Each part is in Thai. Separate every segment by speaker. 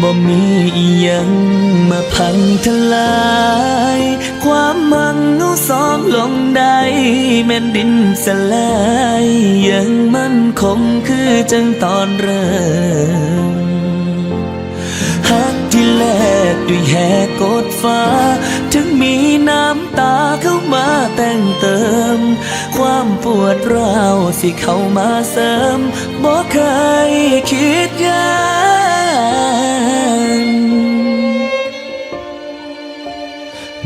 Speaker 1: บ่มีอีหยังมาพังทลาย ความมังเอาสองลงได้แม่นดินสลายยังมันคงคือจังตอนเริ่มฮักที่แลกด้วยแหกกดฟ้า ถึงมีน้ำตาเข้ามาแต่งเติม ความปวดร้าวสิเข้ามาเสริมบอกเคยคิดยัน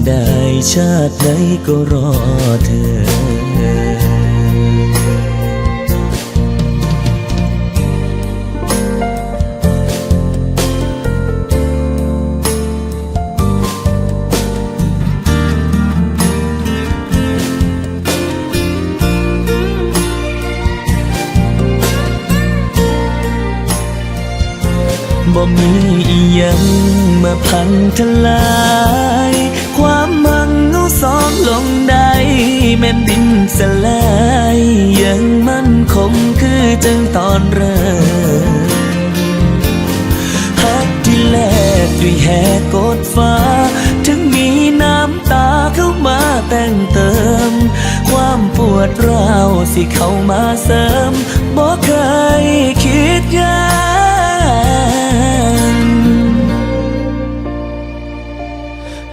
Speaker 1: ำฉันได้ชาติไหนก็รอเธอ บ่มีอีหยังมาพังทลาย นดินสลายยังมั่นคงคือจังตอนเริ่มฮักที่แลกด้วยแหกกดฟ้า ถึงมีน้ำตาเข้ามาแต่งเติม ความปวดร้าวสิเข้ามาเสริมบอกเคยคิดยัน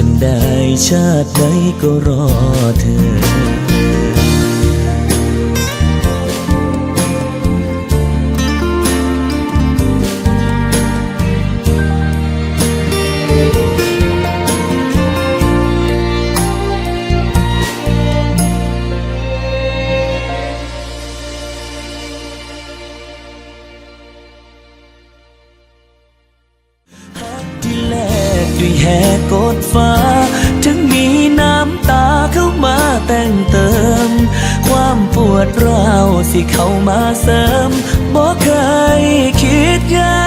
Speaker 1: จำฉันได้ชาติไหนก็รอเธอ ดฟ้า ถึงมีน้ำตาเข้ามาแต่งเติม ความปวดร้าวสิเข้ามาเสริมบ่เคยคิดยัง